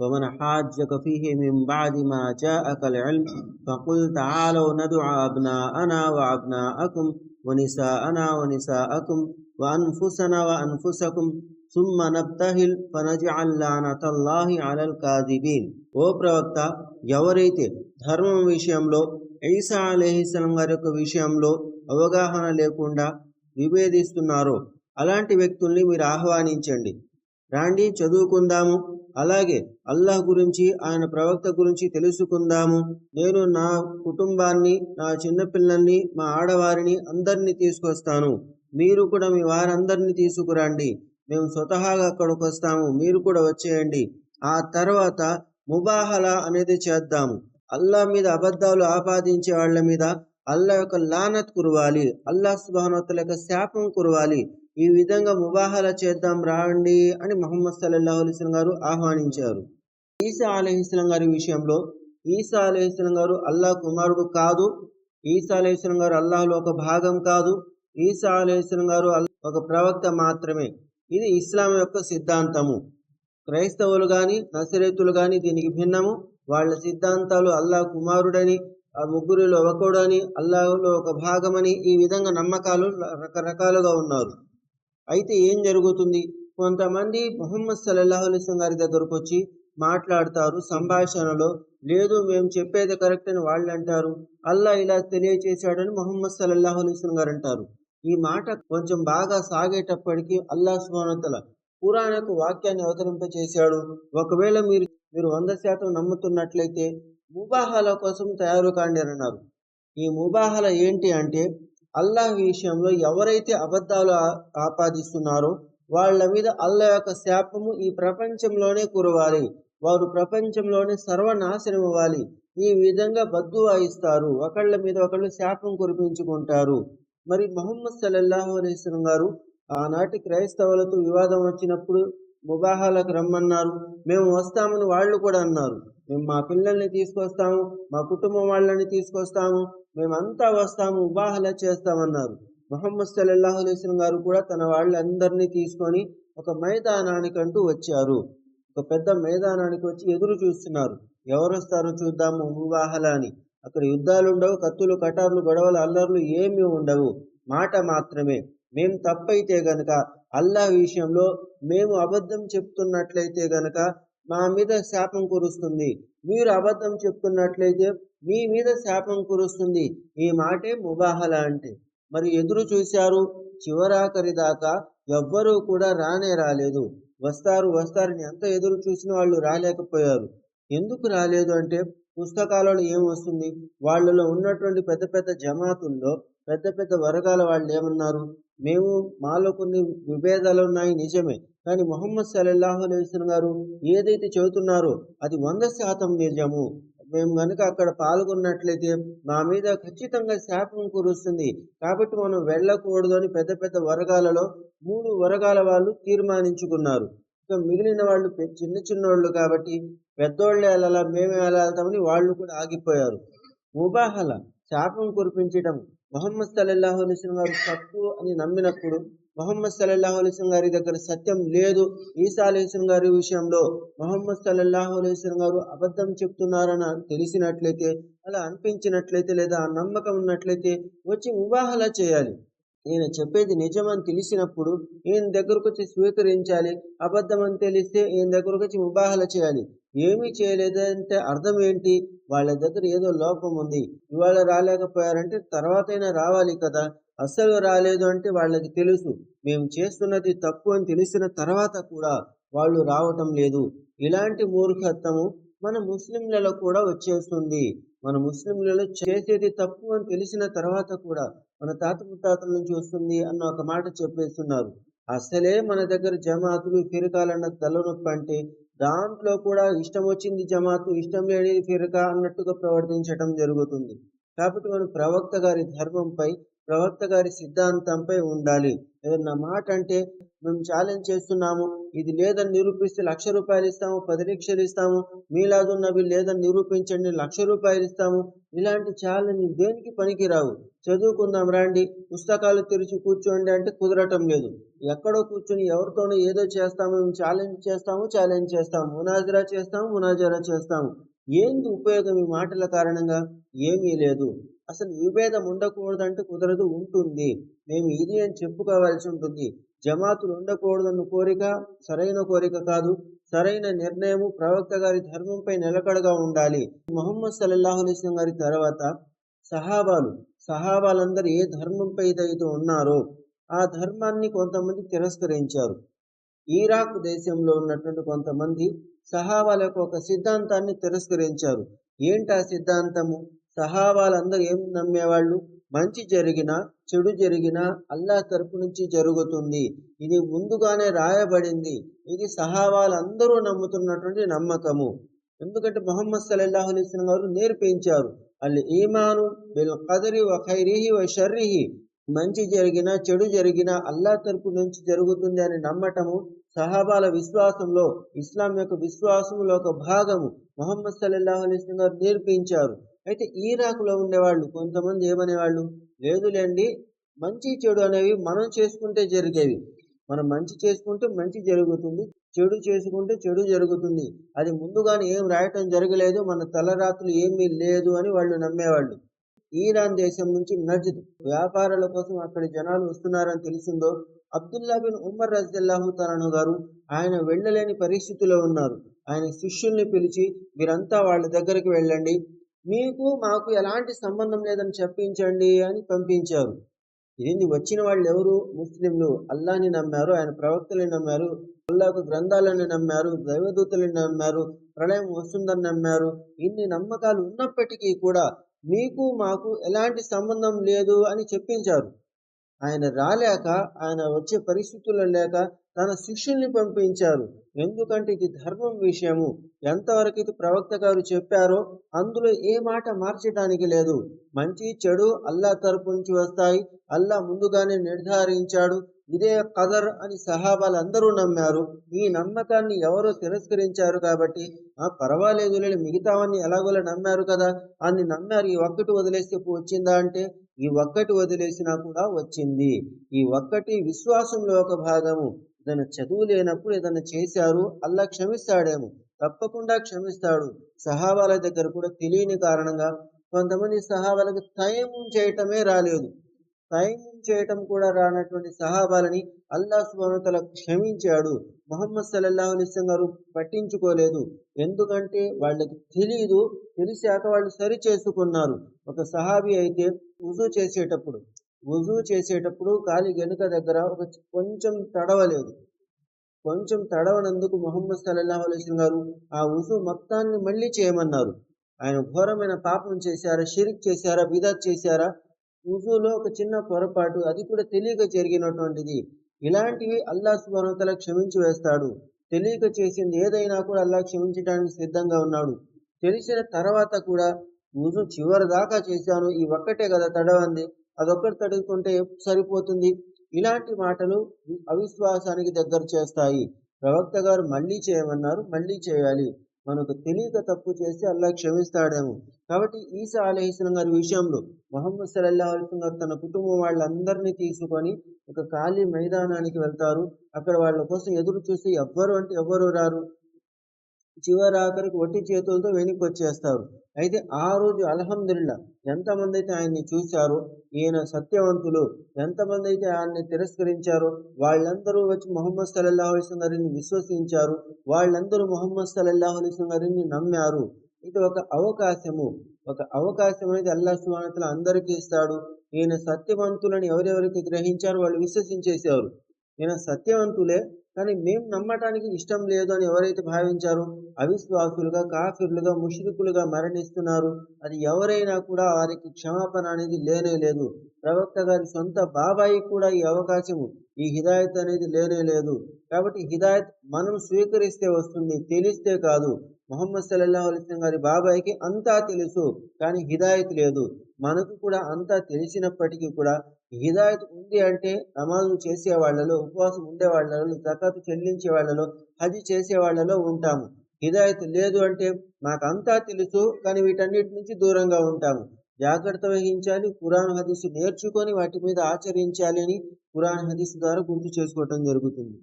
ومن حاجك فيه من بعد ما جاءك العلم فقل تعالوا ندع أبناءنا وأبناءكم ونساءنا ونساءكم وأنفسنا وأنفسكم ثم نبتهل فنجعل لعنة الله على الكاذبين ఓ ప్రవక్త ఎవరైతే ధర్మం విషయంలో ఈసా అలీహిస్సలం గారి యొక్క విషయంలో అవగాహన లేకుండా విభేదిస్తున్నారో అలాంటి వ్యక్తుల్ని మీరు ఆహ్వానించండి రాండి చదువుకుందాము. అలాగే అల్లాహ్ గురించి ఆయన ప్రవక్త గురించి తెలుసుకుందాము. నేను నా కుటుంబాన్ని నా చిన్నపిల్లల్ని మా ఆడవారిని అందరినీ తీసుకొస్తాను. మీరు కూడా మీ వారందరినీ తీసుకురండి. మేము స్వతహాగా అక్కడికి వస్తాము. మీరు కూడా వచ్చేయండి. ఆ తర్వాత ముబాహల అనేది చేద్దాము. అల్లా మీద అబద్ధాలు ఆపాదించే వాళ్ళ మీద అల్లా యొక్క లానత్ కురవాలి. అల్లా సుబానోత్తల యొక్క శాపం కురవాలి. ఈ విధంగా ముబాహల చేద్దాం రాండి అని మహమ్మద్ సల్లల్లాహు అలైస్లం గారు ఆహ్వానించారు. ఈసా అలహిస్లం గారి విషయంలో ఈసా అలహిస్లం గారు అల్లాహ్ కుమారుడు కాదు ఈసా అలహిస్లం గారు అల్లాహ్లో ఒక భాగం కాదు ఈసా అలహిస్లం గారు ఒక ప్రవక్త మాత్రమే. ఇది ఇస్లాం యొక్క సిద్ధాంతము. క్రైస్తవులు కానీ నసరేతులు కానీ దీనికి భిన్నము. వాళ్ళ సిద్ధాంతాలు అల్లా కుమారుడని ఆ ముగ్గురిలో ఒకడని అల్లాహలో ఒక భాగమని ఈ విధంగా నమ్మకాలు రకరకాలుగా ఉన్నారు. అయితే ఏం జరుగుతుంది? కొంతమంది మొహమ్మద్ సల్లల్లాహు గారి దగ్గరకు వచ్చి మాట్లాడతారు సంభాషణలో లేదు మేము చెప్పేది కరెక్ట్ అని వాళ్ళు అంటారు అల్లా ఇలా తెలియచేశాడని మొహమ్మద్ సల్లల్లాహు గారు అంటారు. ఈ మాట కొంచెం బాగా సాగేటప్పటికీ అల్లా స్మోనతల పురాణకు వాక్యాన్ని అవతరింపచేశాడు. ఒకవేళ మీరు మీరు వంద శాతం నమ్ముతున్నట్లయితే ముబాహల కోసం తయారు కాండి అన్నారు. ఈ ముబాహల ఏంటి అంటే అల్లాహ్ విషయంలో ఎవరైతే అబద్ధాలు ఆపాదిస్తున్నారో వాళ్ళ మీద అల్లా యొక్క శాపము ఈ ప్రపంచంలోనే కురవాలి. వారు ప్రపంచంలోనే సర్వనాశనం అవ్వాలి. ఈ విధంగా బద్దు వాయిస్తారు ఒకళ్ళ మీద ఒకళ్ళు శాపం కురిపించుకుంటారు. మరి మొహమ్మద్ సల్లల్లాహు అలైస్లం గారు ఆనాటి క్రైస్తవులతో వివాదం వచ్చినప్పుడు ముబాహాలకు రమ్మన్నారు. మేము వస్తామని వాళ్ళు కూడా అన్నారు. మేము మా పిల్లల్ని తీసుకొస్తాము మా కుటుంబం వాళ్ళని తీసుకొస్తాము మేమంతా వస్తాము ఉబాహల చేస్తామన్నారు. మొహమ్మద్ సల్లల్లాహు అలైస్లం గారు కూడా తన వాళ్ళందరినీ తీసుకొని ఒక మైదానానికంటూ వచ్చారు. ఒక పెద్ద మైదానానికి వచ్చి ఎదురు చూస్తున్నారు. ఎవరు వస్తారో చూద్దాము ఉబాహల అని. అక్కడ యుద్ధాలు ఉండవు కత్తులు కటార్లు గొడవలు అల్లర్లు ఏమీ ఉండవు. మాట మాత్రమే. మేం తప్పైతే గనక అల్లా విషయంలో మేము అబద్ధం చెప్తున్నట్లయితే గనక మా మీద శాపం కురుస్తుంది. మీరు అబద్ధం చెప్తున్నట్లయితే మీ మీద శాపం కురుస్తుంది. ఈ మాటే ముబాహల అంటే. మరి ఎదురు చూశారు చివరాఖరి దాకా ఎవ్వరూ కూడా రానే రాలేదు. వస్తారు వస్తారని ఎంత ఎదురు చూసిన వాళ్ళు రాలేకపోయారు. ఎందుకు రాలేదు అంటే పుస్తకాలలో ఏం వస్తుంది? వాళ్ళలో ఉన్నటువంటి పెద్ద పెద్ద జమాతుల్లో పెద్ద పెద్ద వర్గాల వాళ్ళు ఏమన్నారు? మేము మాలో కొన్ని విభేదాలు ఉన్నాయి నిజమే. కానీ మొహమ్మద్ సల్లల్లాహు అలైస్లం గారు ఏదైతే చెబుతున్నారో అది వంద శాతం నిజము. మేము కనుక అక్కడ పాల్గొన్నట్లయితే మా మీద ఖచ్చితంగా శాపం కురుస్తుంది. కాబట్టి మనం వెళ్ళకూడదు అని పెద్ద పెద్ద వర్గాలలో మూడు వర్గాల వాళ్ళు తీర్మానించుకున్నారు. ఇక మిగిలిన వాళ్ళు చిన్న చిన్నోళ్ళు కాబట్టి పెద్దోళ్ళు వెళ్ళాలా మేమే వెళ్ళాలని వాళ్ళు కూడా ఆగిపోయారు. ముబాహల శాపం కురిపించడం మొహమ్మద్ సల్లల్లాహు అలీస్లం వారు తప్పు అని నమ్మినప్పుడు మొహమ్మద్ సల్లల్లాహు అలైస్లం గారి దగ్గర సత్యం లేదు. ఈసా అలైస్లం గారి విషయంలో మొహమ్మద్ సల్లల్లాహు అలైస్లం గారు అబద్ధం చెప్తున్నారని తెలిసినట్లయితే అలా అనిపించినట్లయితే లేదా ఆ నమ్మకం ఉన్నట్లయితే వచ్చి వివాహలా చేయాలి. ఈయన చెప్పేది నిజమని తెలిసినప్పుడు ఈయన దగ్గరకు వచ్చి స్వీకరించాలి. అబద్ధం అని తెలిస్తే ఈయన దగ్గరకు వచ్చి ముబాహల చేయాలి. ఏమీ చేయలేదంటే అర్థం ఏంటి? వాళ్ళ దగ్గర ఏదో లోపం ఉంది. ఇవాళ రాలేకపోయారంటే తర్వాతైనా రావాలి కదా. అస్సలు రాలేదు అంటే వాళ్ళకి తెలుసు. మేము చేస్తున్నది తప్పు అని తెలిసిన తర్వాత కూడా వాళ్ళు రావటం లేదు. ఇలాంటి మూర్ఖత్వము మన ముస్లింలలో కూడా వచ్చేస్తుంది. మన ముస్లింలలో చేసేది తప్పు అని తెలిసిన తర్వాత కూడా మన తాత ముత్తాతల నుంచి వస్తుంది అన్న ఒక మాట చెప్పేస్తున్నారు. అసలే మన దగ్గర జమాతులు ఫిరకాలన్న తలనొప్పి అంటే దాంట్లో కూడా ఇష్టం వచ్చింది జమాతు ఇష్టం లేని ఫిరకా అన్నట్టుగా ప్రవర్తించటం జరుగుతుంది. కాబట్టి మనం ప్రవక్త గారి ధర్మంపై ప్రవక్త గారి సిద్ధాంతంపై ఉండాలి. ఏదన్నా మాట అంటే మేము ఛాలెంజ్ చేస్తున్నాము ఇది లేదని నిరూపిస్తే లక్ష రూపాయలు ఇస్తాము పది లక్షలు ఇస్తాము మీలాదున్నవి లేదని నిరూపించండి లక్ష రూపాయలు ఇస్తాము. ఇలాంటి ఛాలెంజ్ దేనికి పనికిరావు? చదువుకుందాం రండి పుస్తకాలు తెరిచి కూర్చోండి అంటే కుదరటం లేదు. ఎక్కడో కూర్చొని ఎవరితోనో ఏదో చేస్తాము మేము ఛాలెంజ్ చేస్తాము ఛాలెంజ్ చేస్తాము. మునాజరా చేస్తాము మునాజరా చేస్తాము. ఏంది ఉపయోగం ఈ మాటల కారణంగా? ఏమీ లేదు. అసలు విభేదం ఉండకూడదంటే కుదరదు ఉంటుంది. మేము ఇది అని చెప్పుకోవాల్సి ఉంటుంది. జమాతులు ఉండకూడదన్న కోరిక సరైన కోరిక కాదు. సరైన నిర్ణయము ప్రవక్త గారి ధర్మంపై నిలకడగా ఉండాలి. మొహమ్మద్ సల్లల్లాహు గారి తర్వాత సహాబాలు సహాబాలందరూ ఏ ధర్మంపై అయితే ఉన్నారో ఆ ధర్మాన్ని కొంతమంది తిరస్కరించారు. ఈరాక్ దేశంలో ఉన్నటువంటి కొంతమంది సహాబాల యొక్క ఒక సిద్ధాంతాన్ని తిరస్కరించారు. ఏంటి ఆ సిద్ధాంతము? సహాబాలందరూ ఏం నమ్మేవాళ్ళు? మంచి జరిగినా చెడు జరిగినా అల్లా తరపు నుంచి జరుగుతుంది. ఇది ముందుగానే రాయబడింది. ఇది సహాబాలందరూ నమ్ముతున్నటువంటి నమ్మకము. ఎందుకంటే మొహమ్మద్ సల్లాహు అలీస్లం గారు నేర్పించారు. అల్ ఈమాను బిల్ కదరి వ ఖైరిహి వ షర్రిహి. మంచి జరిగినా చెడు జరిగినా అల్లా తరపు నుంచి జరుగుతుంది అని నమ్మటము సహాబాల విశ్వాసంలో ఇస్లాం యొక్క విశ్వాసంలో ఒక భాగము మొహమ్మద్ సల్లాహు అలీస్లం గారు నేర్పించారు. అయితే ఈరాకులో ఉండేవాళ్ళు కొంతమంది ఏమనేవాళ్ళు? లేదులేండి మంచి చెడు అనేవి మనం చేసుకుంటే జరిగేవి. మనం మంచి చేసుకుంటే మంచి జరుగుతుంది చెడు చేసుకుంటే చెడు జరుగుతుంది. అది ముందుగానే ఏం రాయటం జరగలేదు మన తలరాత్రులు ఏమీ లేదు అని వాళ్ళు నమ్మేవాళ్ళు. ఈరాన్ దేశం నుంచి నజద్ వ్యాపారాల కోసం అక్కడి జనాలు వస్తున్నారని తెలిసిందో అబ్దుల్లా బిన్ ఉమర్ రజల్లాహు తలను గారు ఆయన వెళ్ళలేని పరిస్థితిలో ఉన్నారు. ఆయన శిష్యుల్ని పిలిచి మీరంతా వాళ్ళ దగ్గరికి వెళ్ళండి మీకు మాకు ఎలాంటి సంబంధం లేదని చెప్పించండి అని పంపించారు. ఇది వచ్చిన వాళ్ళు ఎవరు ముస్లింలు. అల్లాని నమ్మారు ఆయన ప్రవక్తలని నమ్మారు అల్లాకు గ్రంథాలని నమ్మారు దైవదూతలని నమ్మారు ప్రళయం వస్తుందని నమ్మారు. ఇన్ని నమ్మకాలు ఉన్నప్పటికీ కూడా మీకు మాకు ఎలాంటి సంబంధం లేదు అని చెప్పించారు. ఆయన రాలేక ఆయన వచ్చే పరిస్థితుల్లో లేక తన శిష్యుల్ని పంపించారు. ఎందుకంటే ఇది ధర్మం విషయము. ఎంతవరకు ఇది ప్రవక్త గారు చెప్పారో అందులో ఏ మాట మార్చడానికి లేదు. మంచి చెడు అల్లా తరపు నుంచి వస్తాయి. అల్లా ముందుగానే నిర్ధారించాడు. ఇదే కదర్ అని సహాబాలు అందరూ నమ్మారు. ఈ నమ్మకాన్ని ఎవరో తిరస్కరించారు కాబట్టి ఆ పర్వాలేదు లేని మిగతావన్నీ ఎలాగోలా నమ్మారు కదా. అని నమ్మారు ఈ ఒక్కటి వదిలేస్తే వచ్చిందా అంటే ఈ ఒక్కటి వదిలేసినా కూడా వచ్చింది. ఈ ఒక్కటి విశ్వాసంలో ఒక భాగము. ఏదైనా చదువు లేనప్పుడు ఏదైనా చేశారు అల్లా క్షమిస్తాడేమో. తప్పకుండా క్షమిస్తాడు. సహాబాల దగ్గర కూడా తెలియని కారణంగా కొంతమంది సహాబాలకు తయమం చేయటమే రాలేదు. తయమం చేయటం కూడా రానటువంటి సహాబాలని అల్లా సుబానతల క్షమించాడు. మొహమ్మద్ సల్లల్లాహు అలిస్లం గారు పట్టించుకోలేదు. ఎందుకంటే వాళ్ళకి తెలియదు తెలిసాక వాళ్ళు సరి చేసుకున్నారు. ఒక సహాబీ అయితే ఉజు చేసేటప్పుడు ఉజు చేసేటప్పుడు కాలి వెనుక దగ్గర ఒక కొంచెం తడవలేదు. కొంచెం తడవనందుకు మొహమ్మద్ సల్లాహు అలైస్లం గారు ఆ ఉజు మొత్తాన్ని మళ్ళీ చేయమన్నారు. ఆయన ఘోరమైన పాపం చేశారా షిరిక్ చేశారా బిదాత్ చేశారా? ఉజులో ఒక చిన్న పొరపాటు అది కూడా తెలియక జరిగినటువంటిది. ఇలాంటివి అల్లా సుబానతల క్షమించి వేస్తాడు. తెలియక చేసింది ఏదైనా కూడా అల్లా క్షమించడానికి సిద్ధంగా ఉన్నాడు. తెలిసిన తర్వాత కూడా ఉజు చివరి దాకా చేశాను. ఈ ఒక్కటే కదా తడవంది. అదొక్కటి తడుగుతుంటే సరిపోతుంది. ఇలాంటి మాటలు అవిశ్వాసానికి దగ్గర చేస్తాయి. ప్రవక్త గారు మళ్ళీ చేయమన్నారు మళ్ళీ చేయాలి. మనకు తెలియక తప్పు చేస్తే అల్లా క్షమిస్తాడేమో. కాబట్టి ఈసా అలహిస్లం గారి విషయంలో మొహమ్మద్ సల్లాహ్ అలిస్లం గారు తన కుటుంబం వాళ్ళందరినీ తీసుకొని ఒక ఖాళీ మైదానానికి వెళ్తారు. అక్కడ వాళ్ళ కోసం ఎదురు చూసి ఎవ్వరు అంటే ఎవ్వరు రారు. చివరాఖరికి ఒట్టి చేతులతో వెనక్కి వచ్చేస్తారు అయితే ఆ రోజు అలహందుల్లా ఎంతమంది అయితే ఆయన్ని చూశారో ఈయన సత్యవంతులు ఎంతమంది అయితే ఆయన్ని తిరస్కరించారో వాళ్ళందరూ వచ్చి మొహమ్మద్ సల్లాహు అలీస్లం గారిని విశ్వసించారు. వాళ్ళందరూ మొహమ్మద్ సల్లాహు అలీస్లం గారిని నమ్మారు. ఇది ఒక అవకాశము. ఒక అవకాశం అనేది అల్లా సుమానతలు అందరికీ ఇస్తాడు. ఈయన సత్యవంతులని ఎవరెవరైతే గ్రహించారో వాళ్ళు విశ్వసించేశారు. ఈయన సత్యవంతులే కానీ మేము నమ్మటానికి ఇష్టం లేదు అని ఎవరైతే భావించారో అవిశ్వాసులుగా కాఫిర్లుగా ముష్రికులుగా మరణిస్తున్నారు. అది ఎవరైనా కూడా వారికి క్షమాపణ అనేది లేనే లేదు. ప్రవక్త గారి సొంత బాబాయి కూడా ఈ అవకాశము ఈ హిదాయత్ అనేది లేనే లేదు. కాబట్టి హిదాయత్ మనం స్వీకరిస్తే వస్తుంది తెలిస్తే కాదు. మొహమ్మద్ సల్లాహు అలిస్లం గారి బాబాయికి అంతా తెలుసు కానీ హిదాయత్ లేదు. మనకు కూడా అంతా తెలిసినప్పటికీ కూడా హిదాయత్ ఉంది అంటే నమాజు చేసే వాళ్ళలో ఉపవాసం ఉండే వాళ్ళలో జకాతు చెల్లించే వాళ్ళలో హజ్ చేసే వాళ్ళలో ఉంటాము. హిదాయత్ లేదు అంటే మాకంతా తెలుసు కానీ వీటన్నిటి నుంచి దూరంగా ఉంటాము. జాగ్రత్త వహించాలి కురాన్ హదీసు నేర్చుకొని వాటి మీద ఆచరించాలి అని కురాన్ హదీసు ద్వారా గుర్తు చేసుకోవటం జరుగుతుంది.